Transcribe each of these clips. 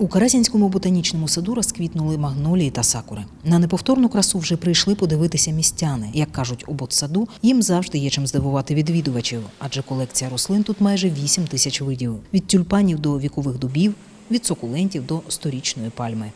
У Карасінському ботанічному саду розквітнули магнолії та сакури. На неповторну красу вже прийшли подивитися містяни. Як кажуть у ботсаду, їм завжди є чим здивувати відвідувачів, адже колекція рослин тут майже 8 тисяч видів: від тюльпанів до вікових дубів, від сукулентів до сторічної пальми.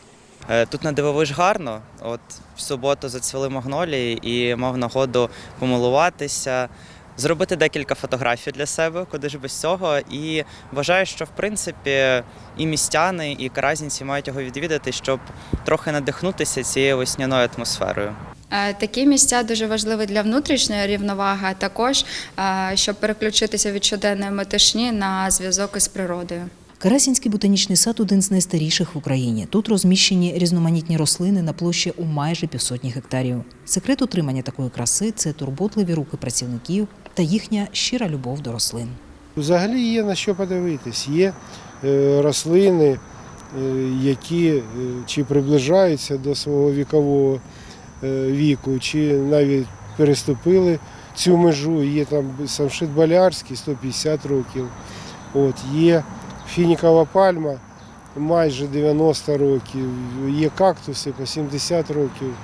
Е, Тут на дивовиж гарно. От в суботу зацвіли магнолії і мав нагоду помилуватися, зробити декілька фотографій для себе, куди ж без цього. І вважаю, що в принципі і містяни, і каразінці мають його відвідати, щоб трохи надихнутися цією весняною атмосферою. Е, Такі місця дуже важливі для внутрішньої рівноваги, а також е, щоб переключитися від щоденної метушні на зв'язок із природою. Карасінський ботанічний сад один з найстаріших в Україні. Тут розміщені різноманітні рослини на площі у майже півсотні гектарів. Секрет утримання такої краси це турботливі руки працівників та їхня щира любов до рослин. Взагалі є на що подивитись. Є е, рослини, е, які е, чи приближаються до свого вікового віку, чи навіть переступили цю межу. Є там самшит болярський 150 років. От, є фінікова пальма майже 90 років, є кактуси по 70 років.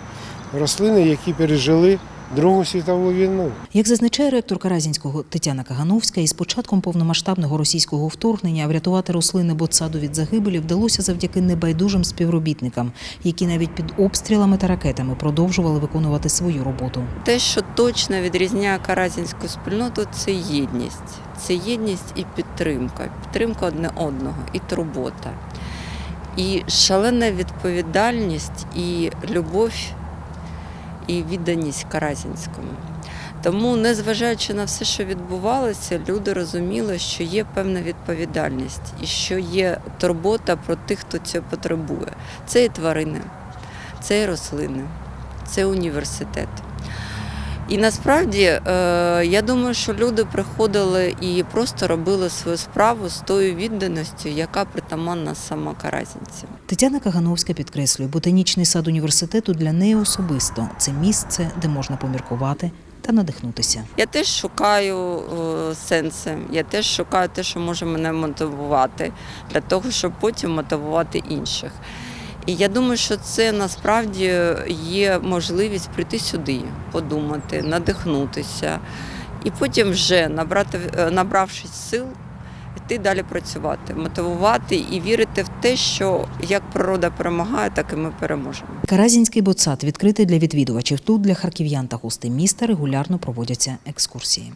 Рослини, які пережили Другу світову війну. Як зазначає ректор Каразінського Тетяна Кагановська, із початком повномасштабного російського вторгнення врятувати рослини ботсаду від загибелі вдалося завдяки небайдужим співробітникам, які навіть під обстрілами та ракетами продовжували виконувати свою роботу. Те, що точно відрізняє каразінську спільноту, це єдність. Це єдність і підтримка, підтримка одне одного, і турбота, і шалена відповідальність, і любов, і відданість Каразінському. Тому, незважаючи на все, що відбувалося, люди розуміли, що є певна відповідальність і що є турбота про тих, хто цього потребує. Це і тварини, це і рослини, це університет. І насправді е, я думаю, що люди приходили і просто робили свою справу з тою відданістю, яка притаманна сама каразінцям. Тетяна Кагановська підкреслює, ботанічний сад університету для неї особисто це місце, де можна поміркувати та надихнутися. Я теж шукаю е, сенси, я теж шукаю те, що може мене мотивувати, для того, щоб потім мотивувати інших. І я думаю, що це насправді є можливість прийти сюди, подумати, надихнутися, і потім вже набрати, е, набравшись сил, йти далі працювати, мотивувати і вірити в те, що як природа перемагає, так і ми переможемо. Каразінський ботсад відкритий для відвідувачів. Тут для харків'ян та гостей міста регулярно проводяться екскурсії.